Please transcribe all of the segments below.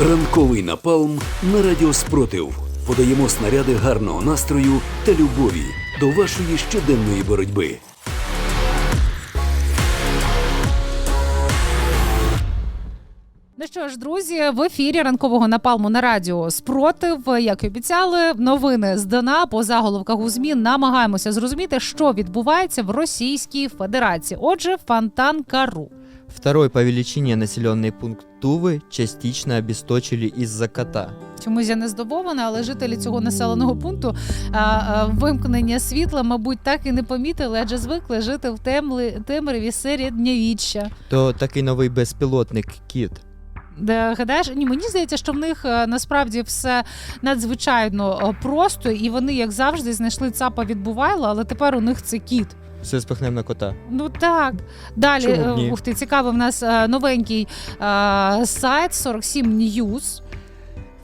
Ранковий напалм на радіо Спротив. Подаємо снаряди гарного настрою та любові до вашої щоденної боротьби. Ну що ж, друзі, в ефірі ранкового напалму на радіо спротив, як і обіцяли, новини з Дона по заголовках у ЗМІ намагаємося зрозуміти, що відбувається в Російській Федерації. Отже, фонтан Кару. Второй по величине населенный пункт Тувы частично обесточили из-за кота. Чомусь я не здивована, але жителі цього населеного пункту а, а, вимкнення світла, мабуть, так і не помітили, адже звикли жити в темли, темряві середньовіччя. То такий новий безпілотник кіт. Де гадаєш, ні, мені здається, що в них е, насправді все надзвичайно е, просто, і вони, як завжди, знайшли цапа відбувайла, але тепер у них це кіт. Все спихнем на кота. Ну так. Далі, Чому б е, ні? ух ти, цікавий, в нас е, новенький е, сайт 47 News.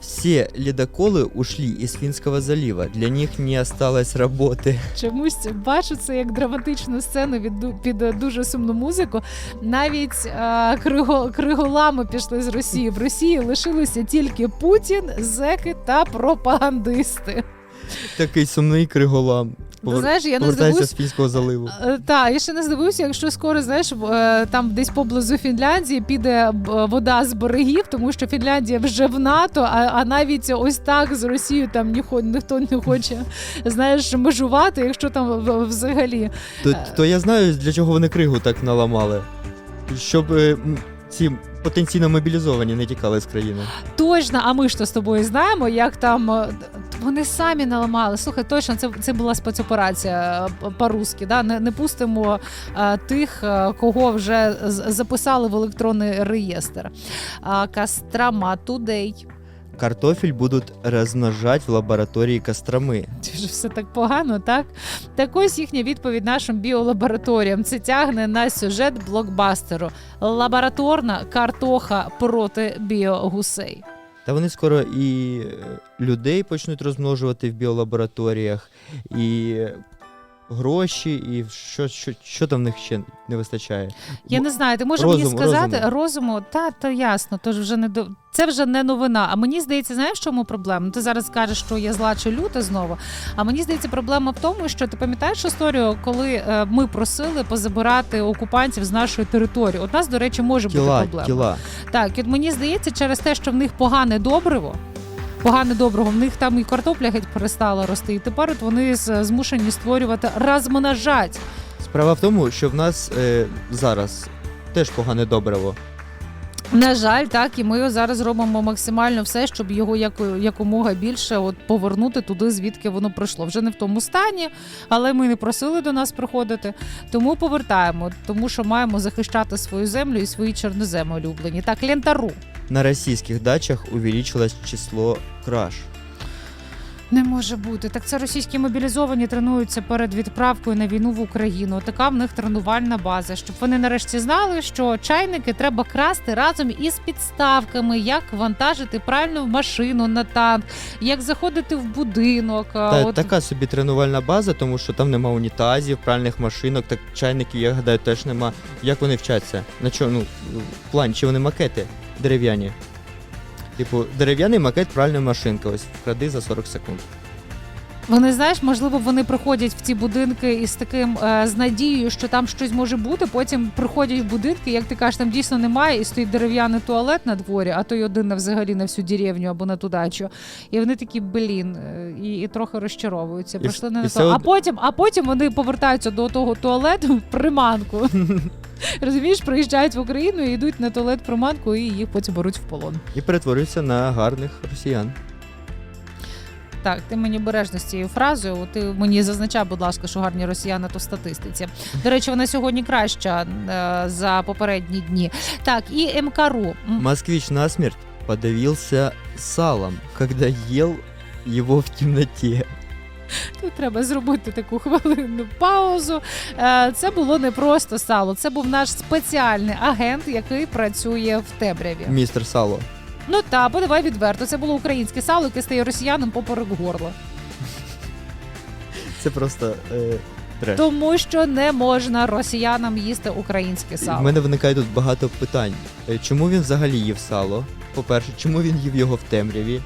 Все ледоколы ушли из Финского залива. Для них не осталось работы. Чомусь бачу це як драматичну сцену від ду- під е, дуже сумну музику. Навіть е, криго, криголами пішли з Росії. В Росії лишилися тільки Путін, зеки та пропагандисти. Такий сумний криголам. Ти знаєш, я не Повертається з Фінського заливу. Так, я ще не здивуюся, якщо скоро знаєш, е, там десь поблизу Фінляндії піде вода з берегів, тому що Фінляндія вже в НАТО, а, а навіть ось так з Росією там ніхто, ніхто не хоче знаєш межувати, якщо там взагалі. То, то я знаю, для чого вони кригу так наламали. Щоб е, ці потенційно мобілізовані не тікали з країни. Точно, а ми ж то з тобою знаємо, як там е, вони самі наламали. Слухай, точно, це, це була спецоперація е, по-русски. Да? Не, не пустимо е, тих, е, кого вже записали в електронний реєстр. А, Кастрама Тудей. Картофель будуть розмножати в лабораторії Костроми. Це ж все так погано, так? Так ось їхня відповідь нашим біолабораторіям. Це тягне на сюжет блокбастеру. Лабораторна картоха проти біогусей. Та вони скоро і е, людей почнуть розмножувати в біолабораторіях, і гроші, і що, що, що там в них ще не вистачає. Я не знаю, ти можеш Розум- мені сказати розуму. розуму, та то ясно, то вже не до це вже не новина. А мені здається, знаєш, в чому проблема? Ну, Ти зараз скажеш, що я зла чи люта знову. А мені здається, проблема в тому, що ти пам'ятаєш історію, коли е, ми просили позабирати окупантів з нашої території. От нас, до речі, може бути проблема. кіла. Так, от мені здається, через те, що в них погане добриво. Погане доброго, в них там і картопля геть перестала рости, і тепер от вони змушені створювати розмножать. Справа в тому, що в нас е, зараз теж погане добриво. На жаль, так і ми зараз робимо максимально все, щоб його як, якомога більше от повернути туди, звідки воно прийшло. Вже не в тому стані, але ми не просили до нас приходити. Тому повертаємо, тому що маємо захищати свою землю і свої чорноземи улюблені. Так, лентару. На російських дачах увеличилось число краж. Не може бути. Так це російські мобілізовані тренуються перед відправкою на війну в Україну. Така в них тренувальна база, щоб вони нарешті знали, що чайники треба красти разом із підставками, як вантажити правильно в машину на танк, як заходити в будинок. Та, от Така собі тренувальна база, тому що там нема унітазів, пральних машинок, так чайників, я гадаю, теж нема. Як вони вчаться? На чому? Ну, в плані, чи вони макети дерев'яні? Типу, дерев'яний макет пральної машинки, ось вкради за 40 секунд. Вони знаєш, можливо, вони приходять в ці будинки із таким е, з надією, що там щось може бути. Потім приходять в будинки, як ти кажеш, там дійсно немає, і стоїть дерев'яний туалет на дворі, а то й один на взагалі на всю деревню або на ту дачу. І вони такі блін, е, і, і трохи розчаровуються. І Прийшли с- не і на то. А потім, а потім вони повертаються до того туалету в приманку. Розумієш, приїжджають в Україну і йдуть на туалет приманку, і їх потім беруть в полон. І перетворився на гарних росіян. Так, ти мені бережно з цією фразою. Ти мені зазначав, будь ласка, що гарні росіяни то в статистиці. До речі, вона сьогодні краща е, за попередні дні. Так, і МКРУ. Москвич насмерть подавился салом, когда ел его в темноте. Тут треба зробити таку хвилинну паузу. Е, Це було не просто сало, це був наш спеціальний агент, який працює в темряві. Містер Сало. Ну та подавай відверто. Це було українське сало, яке стає росіянам поперек горла. Це просто е, треш. Тому що не можна росіянам їсти українське сало. У мене виникає тут багато питань. Е, Чому він взагалі їв сало? По-перше, чому він їв його в темряві?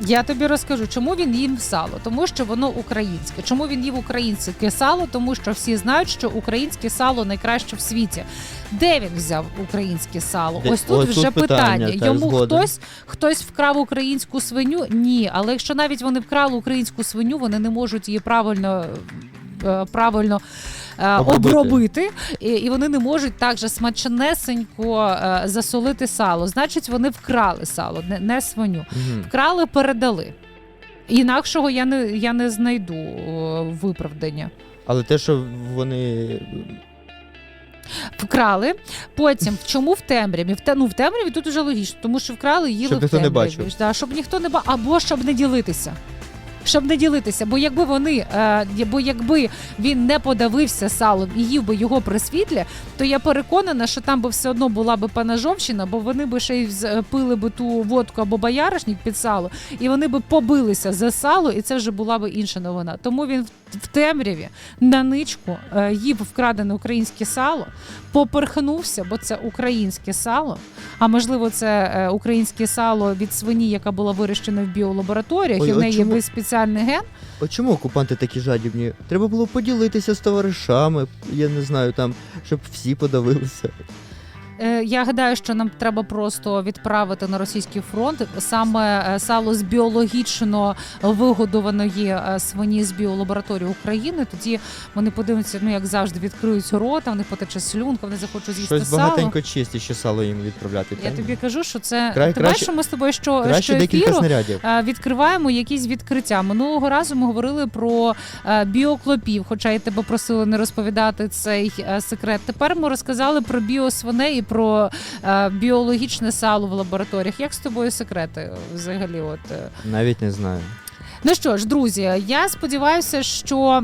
Я тобі розкажу, чому він їв сало, тому що воно українське. Чому він їв українське сало? Тому що всі знають, що українське сало найкраще в світі. Де він взяв українське сало? Де- Ось тут ось вже тут питання. питання, так, Йому згоден. хтось хтось вкрав українську свиню? Ні, але якщо навіть вони вкрали українську свиню, вони не можуть її правильно. е, Правильно Обробити. обробити, і, і вони не можуть так же смачнесенько е, засолити сало. Значить, вони вкрали сало, не, не свиню. Угу. Вкрали, передали. Інакшого я не, я не знайду о, виправдання. Але те, що вони Вкрали. Потім, чому в темряві? В, те, ну, в темряві тут уже логічно, тому що вкрали, їли Щоб в ніхто не темряві. бачив. Да, щоб ніхто не бачив, або щоб не ділитися. Щоб не ділитися, бо якби вони, е, бо якби він не подавився салом і їв би його при світлі, то я переконана, що там би все одно була би пана жовчина, бо вони би ще й е, пили би ту водку або бояришник під сало, і вони би побилися за сало, і це вже була би інша новина. Тому він в, темряві на ничку е, їв вкрадене українське сало, поперхнувся, бо це українське сало. А можливо, це українське сало від свині, яка була вирощена в біолабораторіях, Ой, і в неї чому- є спеціальний ген. А чому окупанти такі жадібні? Треба було поділитися з товаришами, я не знаю, там, щоб всі подавилися. Е, Я гадаю, що нам треба просто відправити на російський фронт саме е, сало з біологічно вигодованої е, свині з біолабораторії України. Тоді вони подивляться, ну як завжди, відкриють рота, вони потече слюнка, вони захочуть з'їсти Щось сало. багатенько чисті, сало їм відправляти. Я тобі кажу, що це Край- ти краще- що ми з тобою що, Краще що ефіру снарядів. відкриваємо якісь відкриття. Минулого разу ми говорили про біоклопів, хоча я тебе просила не розповідати цей секрет. Тепер ми розказали про біосвиней і про е, біологічне сало в лабораторіях. Як з тобою секрети взагалі? От е? Навіть не знаю. ну що ж, друзі, я сподіваюся, що.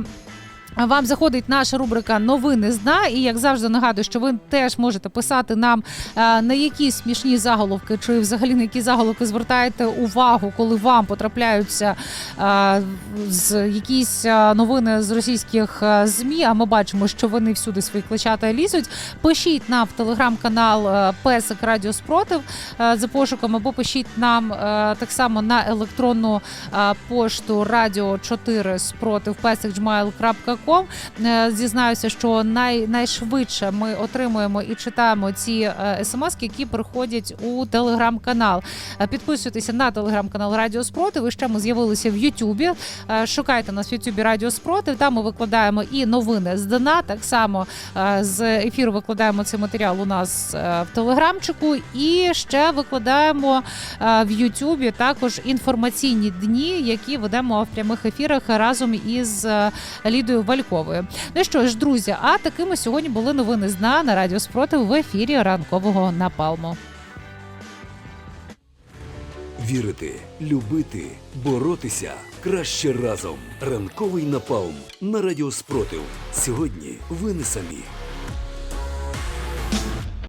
Вам заходить наша рубрика Новини з дна, і як завжди нагадую, що ви теж можете писати нам е, на які смішні заголовки, чи взагалі на які заголовки звертаєте увагу, коли вам потрапляються е, з якісь е, новини з російських змі. А ми бачимо, що вони всюди свої кличата лізуть. Пишіть нам в телеграм-канал Песик Радіо Спротив за пошуком, або пишіть нам так само на електронну пошту радіо 4 спротив pesic.gmail.com. Е, Зізнаюся, що най, найшвидше ми отримуємо і читаємо ці смс, які приходять у телеграм-канал. Е, Підписуйтеся на телеграм-канал Радіо Спротив. І ще ми з'явилися в Ютубі. Е, Шукайте нас в Ютубі Радіо Спротив. Там ми викладаємо і новини з дна. Так само е, з ефіру викладаємо цей матеріал у нас е, в телеграмчику. І ще викладаємо е, в Ютубі також інформаційні дні, які ведемо в прямих ефірах разом із е, Лідою Вальковою. Ну що ж, друзі, а такими сьогодні були новини з дна на Радіо Спротив в ефірі ранкового напалму. Вірити, любити, боротися краще разом. Ранковий напалм на радіо Спротив. Сьогодні ви не самі.